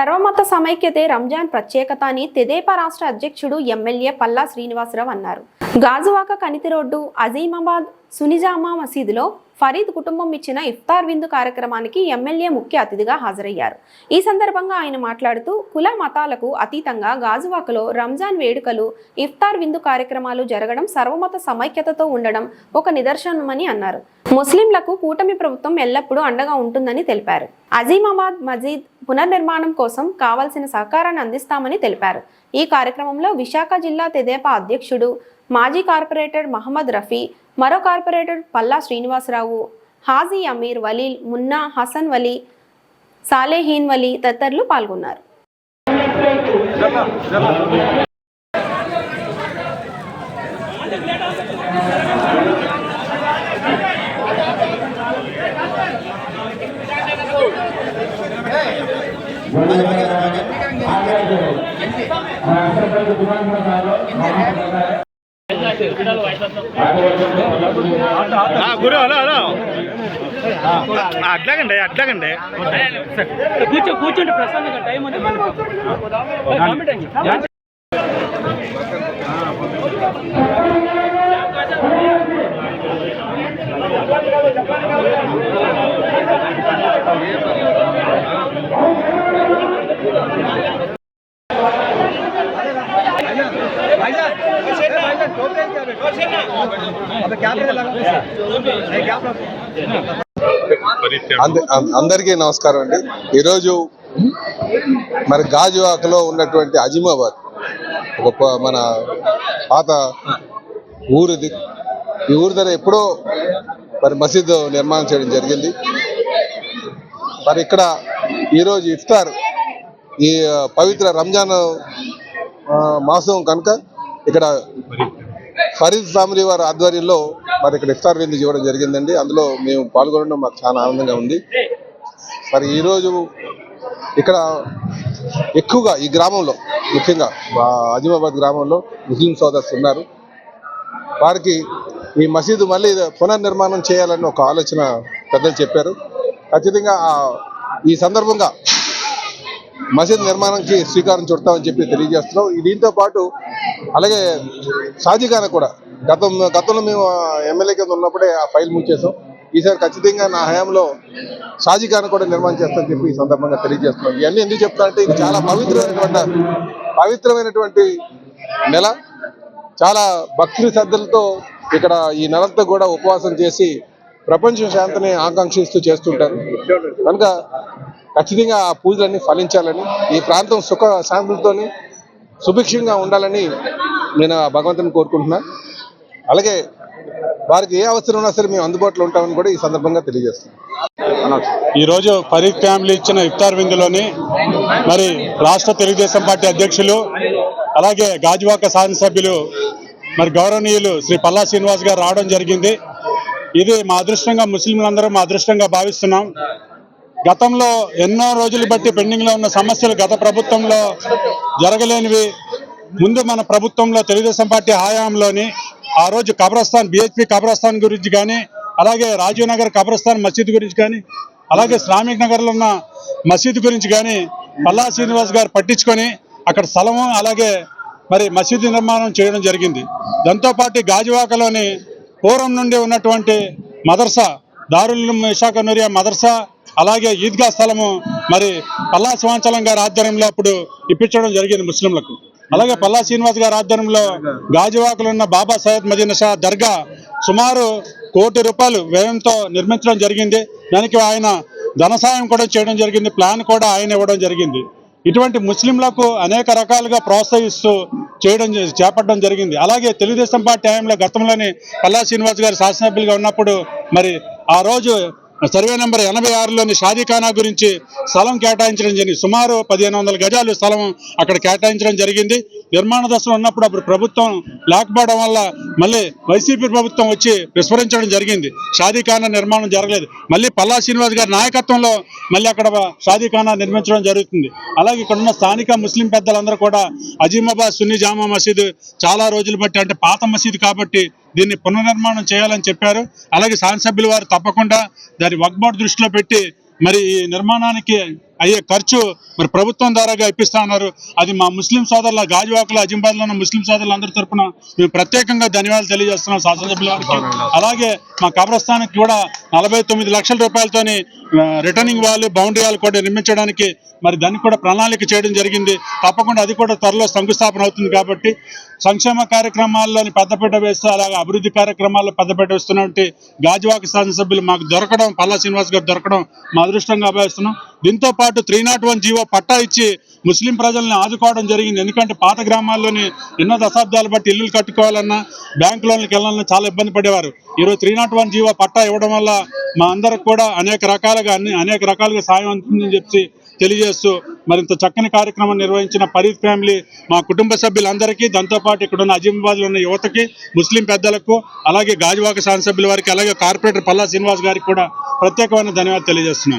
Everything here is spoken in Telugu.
సర్వమత సమైక్యతే రంజాన్ ప్రత్యేకత అని తెదేపా రాష్ట్ర అధ్యక్షుడు ఎమ్మెల్యే పల్లా శ్రీనివాసరావు అన్నారు. గాజువాక కనితి రోడ్డు అజీమాబాద్ సునిజామా మసీదులో ఫరీద్ కుటుంబం ఇచ్చిన ఇఫ్తార్ విందు కార్యక్రమానికి ఎమ్మెల్యే ముఖ్య అతిథిగా హాజరయ్యారు. ఈ సందర్భంగా ఆయన మాట్లాడుతూ కుల మతాలకు అతీతంగా గాజువాకలో రంజాన్ వేడుకలు ఇఫ్తార్ విందు కార్యక్రమాలు జరగడం సర్వమత సమైక్యతతో ఉండడం ఒక నిదర్శనమని అన్నారు. ముస్లింలకు కూటమి ప్రభుత్వం ఎల్లప్పుడూ అండగా ఉంటుందని తెలిపారు. అజీమాబాద్ మజీద్ పునర్నిర్మాణం కోసం కావాల్సిన సహకారాన్ని అందిస్తామని తెలిపారు. ఈ కార్యక్రమంలో విశాఖ జిల్లా తెదేపా అధ్యక్షుడు మాజీ కార్పొరేటర్ మహమ్మద్ రఫీ మరో కార్పొరేటర్ పల్లా శ్రీనివాసరావు హాజీ అమీర్ వలీల్ మున్నా హసన్ వలీ సాలేహీన్ వలీ తదితరులు పాల్గొన్నారు. గురు హలో హలో. అట్లాగండి అట్లాగండి. కూర్చో కూర్చోండి ప్రశాంతంగా టైం ఉంది కామెంట్ అండి అంద- అం- అందరికీ నమస్కారం అండి. ఈరోజు మరి గాజువాకలో ఉన్నటువంటి అజిమాబాద్ ఒక మన పాత ఊరిది. ఈ ఊరి దగ్గర ఎప్పుడో మరి మసీదు నిర్మాణం చేయడం జరిగింది. మరి ఇక్కడ ఈరోజు ఇఫ్తార్ ఈ పవిత్ర రంజాన్ మాసం కనుక ఇక్కడ ఫరీద్ ఫ్యామిలీ వారి ఆధ్వర్యంలో మరి ఇక్కడ ఇఫ్తార్ విందు చేయడం జరిగిందండి. అందులో మేము పాల్గొనడం మాకు చాలా ఆనందంగా ఉంది. మరి ఈరోజు ఇక్కడ ఎక్కువగా ఈ గ్రామంలో ముఖ్యంగా ఆ గ్రామంలో ముస్లిం సోదర్స్ ఉన్నారు. వారికి ఈ మసీదు మళ్ళీ పునర్నిర్మాణం చేయాలని ఒక ఆలోచన పెద్దలు చెప్పారు. ఖచ్చితంగా ఈ సందర్భంగా మసీద్ నిర్మాణానికి శ్రీకారం చుడతామని చెప్పి తెలియజేస్తున్నాం. దీంతో పాటు అలాగే షాజీఖానా కూడా గతం గతంలో మేము ఎమ్మెల్యే కింద ఉన్నప్పుడే ఆ ఫైల్ మూసేసాం ఈసారి ఖచ్చితంగా నా హయాంలో షాజీఖానా కూడా నిర్మాణం చేస్తామని చెప్పి ఈ సందర్భంగా తెలియజేస్తున్నాం. ఇవన్నీ ఎందుకు చెప్తానంటే ఇది చాలా పవిత్రమైనటువంటి పవిత్రమైనటువంటి నెల. చాలా భక్తి శ్రద్ధలతో ఇక్కడ ఈ నెలంతా కూడా ఉపవాసం చేసి ప్రపంచ శాంతిని ఆకాంక్షిస్తూ చేస్తుంటారు. కనుక ఖచ్చితంగా ఆ పూజలన్నీ ఫలించాలని ఈ ప్రాంతం సుఖ శాంతులతోని సుభిక్షంగా ఉండాలని నేను భగవంతుని కోరుకుంటున్నా. అలాగే వారికి ఏ అవసరం ఉన్నా సరే మేము అందుబాటులో ఉంటామని కూడా ఈ సందర్భంగా తెలియజేస్తున్నాం. ఈరోజు ఫరీద్ ఫ్యామిలీ ఇచ్చిన ఇఫ్తార్ విందులోని మరి రాష్ట్ర తెలుగుదేశం పార్టీ అధ్యక్షులు అలాగే గాజువాక శాసనసభ్యులు మరి గౌరవనీయులు శ్రీ పల్లా శ్రీనివాస్ గారు రావడం జరిగింది. ఇది మా అదృష్టంగా ముస్లింలందరూ మా అదృష్టంగా భావిస్తున్నాం. గతంలో ఎన్నో రోజులు బట్టి పెండింగ్లో ఉన్న సమస్యలు గత ప్రభుత్వంలో జరగలేనివి. ముందు మన ప్రభుత్వంలో తెలుగుదేశం పార్టీ హయాంలోని ఆ రోజు కబ్రస్థాన్ బిహెచ్పి కబ్రస్థాన్ గురించి కానీ అలాగే రాజీవ్ నగర్ కబ్రస్థాన్ మసీద్ గురించి కానీ అలాగే శ్రామిక్ నగర్లో ఉన్న మసీద్ గురించి కానీ పల్లా శ్రీనివాస్ గారు పట్టించుకొని అక్కడ స్థలము అలాగే మరి మసీదు నిర్మాణం చేయడం జరిగింది. దాంతోపాటు గాజువాకలోని పూర్వం నుండి ఉన్నటువంటి మదర్సా దారుల్ విశాఖ నూరియా మదర్సా అలాగే ఈద్గా స్థలము మరి పల్లా సింహాచలం గారి ఆధ్వర్యంలో అప్పుడు ఇప్పించడం జరిగింది ముస్లింలకు. అలాగే పల్లా శ్రీనివాస్ గారి ఆధ్వర్యంలో గాజువాకులున్న ఉన్న బాబా సయ్యద్ మదీన్ షా దర్గా సుమారు కోటి రూపాయలు వ్యయంతో నిర్మించడం జరిగింది. దానికి ఆయన ధన సాయం కూడా చేయడం జరిగింది. ప్లాన్ కూడా ఆయన ఇవ్వడం జరిగింది. ఇటువంటి ముస్లింలకు అనేక రకాలుగా ప్రోత్సహిస్తూ చేయడం జ- చేపట్టడం జరిగింది. అలాగే తెలుగుదేశం పార్టీ హయాంలో గతంలోని పల్లా శ్రీనివాస్ గారు శాసనసభ్యులుగా ఉన్నప్పుడు మరి ఆ రోజు సర్వే నెంబర్ ఎనభై ఆరులోని షాదీఖానా గురించి స్థలం కేటాయించడం జరిగింది. సుమారు పదిహేను వందల గజాలు స్థలం అక్కడ కేటాయించడం జరిగింది. నిర్మాణ దశలో ఉన్నప్పుడు అప్పుడు ప్రభుత్వం లేకపోవడం వల్ల మళ్ళీ వైసీపీ ప్రభుత్వం వచ్చి విస్మరించడం జరిగింది. షాదీఖానా నిర్మాణం జరగలేదు. మళ్ళీ పల్లా శ్రీనివాస్ గారి నాయకత్వంలో మళ్ళీ అక్కడ షాదీఖానా నిర్మించడం జరుగుతుంది. అలాగే ఇక్కడ ఉన్న స్థానిక ముస్లిం పెద్దలందరూ కూడా అజీమాబాద్ సున్నీ జామా మసీదు చాలా రోజులు బట్టి అంటే పాత మసీదు కాబట్టి దీన్ని పునర్నిర్మాణం చేయాలని చెప్పారు. అలాగే శాసనసభ్యులు వారు తప్పకుండా దాని వక్బోర్డు దృష్టిలో పెట్టి మరి ఈ నిర్మాణానికి అయ్యే ఖర్చు మరి ప్రభుత్వం ద్వారాగా ఇప్పిస్తా ఉన్నారు. అది మా ముస్లిం సోదరుల గాజువాకల అజింబాద్లో ఉన్న ముస్లిం సోదరులందరి తరపున మేము ప్రత్యేకంగా ధన్యవాదాలు తెలియజేస్తున్నాం శాసనసభ్యుల వారికి. అలాగే మా కబ్రస్థానికి కూడా నలభై తొమ్మిది లక్షల రూపాయలతోని రిటర్నింగ్ వాళ్ళు బౌండరీ వాళ్ళు కూడా నిర్మించడానికి మరి దానికి కూడా ప్రణాళిక చేయడం జరిగింది. తప్పకుండా అది కూడా త్వరలో శంకుస్థాపన అవుతుంది కాబట్టి సంక్షేమ కార్యక్రమాల్లోని పెద్దపీట వేస్తూ అలాగే అభివృద్ధి కార్యక్రమాల్లో పెద్దపీట వేస్తున్నటువంటి గాజువాక శాసనసభ్యులు మాకు దొరకడం పల్లా శ్రీనివాస్ గారు దొరకడం మా అదృష్టంగా భావిస్తున్నాం. దీంతో పాటు త్రీ నాట్ వన్ జీవో పట్టా ఇచ్చి ముస్లిం ప్రజల్ని ఆదుకోవడం జరిగింది. ఎందుకంటే పాత గ్రామాల్లోని ఎన్నో దశాబ్దాలు బట్టి ఇల్లులు కట్టుకోవాలన్నా బ్యాంక్ లోన్లకు వెళ్ళాలన్నా చాలా ఇబ్బంది పడేవారు. ఈరోజు త్రీ నాట్ వన్ జీవో పట్టా ఇవ్వడం వల్ల మా అందరికి కూడా అనేక రకాలుగా అన్ని అనేక రకాలుగా సాయం అందుతుందని చెప్పి తెలియజేస్తూ మరింత చక్కని కార్యక్రమం నిర్వహించిన పరీద్ ఫ్యామిలీ మా కుటుంబ సభ్యులందరికీ దాంతోపాటు ఇక్కడ ఉన్న అజిమాబాద్లో ఉన్న యువతకి ముస్లిం పెద్దలకు అలాగే గాజువాక శాసనసభ్యుల వారికి అలాగే కార్పొరేటర్ పల్లా శ్రీనివాస్ గారికి కూడా ప్రత్యేకమైన ధన్యవాదాలు తెలియజేస్తున్నాను.